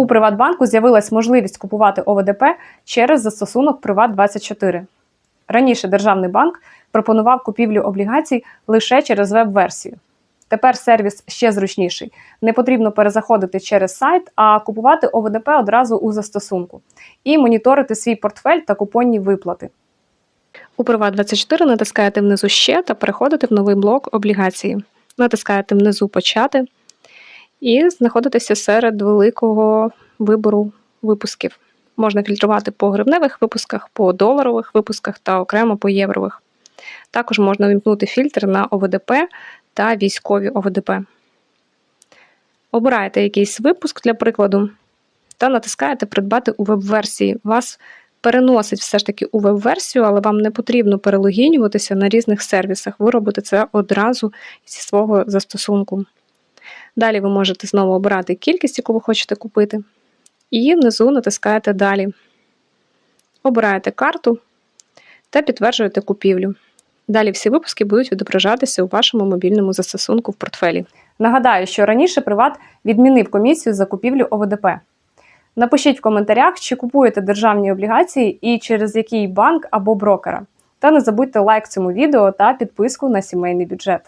У Приватбанку з'явилась можливість купувати ОВДП через застосунок Приват24. Раніше державний банк пропонував купівлю облігацій лише через веб-версію. Тепер сервіс ще зручніший. Не потрібно перезаходити через сайт, а купувати ОВДП одразу у застосунку і моніторити свій портфель та купонні виплати. У Приват24 натискаєте внизу ще та переходите в новий блок облігації. Натискаєте внизу Почати і знаходитеся серед великого вибору випусків. Можна фільтрувати по гривневих випусках, по доларових випусках та окремо по єврових. Також можна вімкнути фільтр на ОВДП та військові ОВДП. Обираєте якийсь випуск для прикладу та натискаєте Придбати у веб-версії. Вас переносить все ж таки у веб-версію, але вам не потрібно перелогінюватися на різних сервісах. Ви робите це одразу зі свого застосунку. Далі ви можете знову обирати кількість, яку ви хочете купити, і внизу натискаєте Далі. Обираєте карту та підтверджуєте купівлю. Далі всі випуски будуть відображатися у вашому мобільному застосунку в портфелі. Нагадаю, що раніше Приват відмінив комісію за купівлю ОВДП. Напишіть в коментарях, чи купуєте державні облігації і через який банк або брокера. Та не забудьте лайк цьому відео та підписку на сімейний бюджет.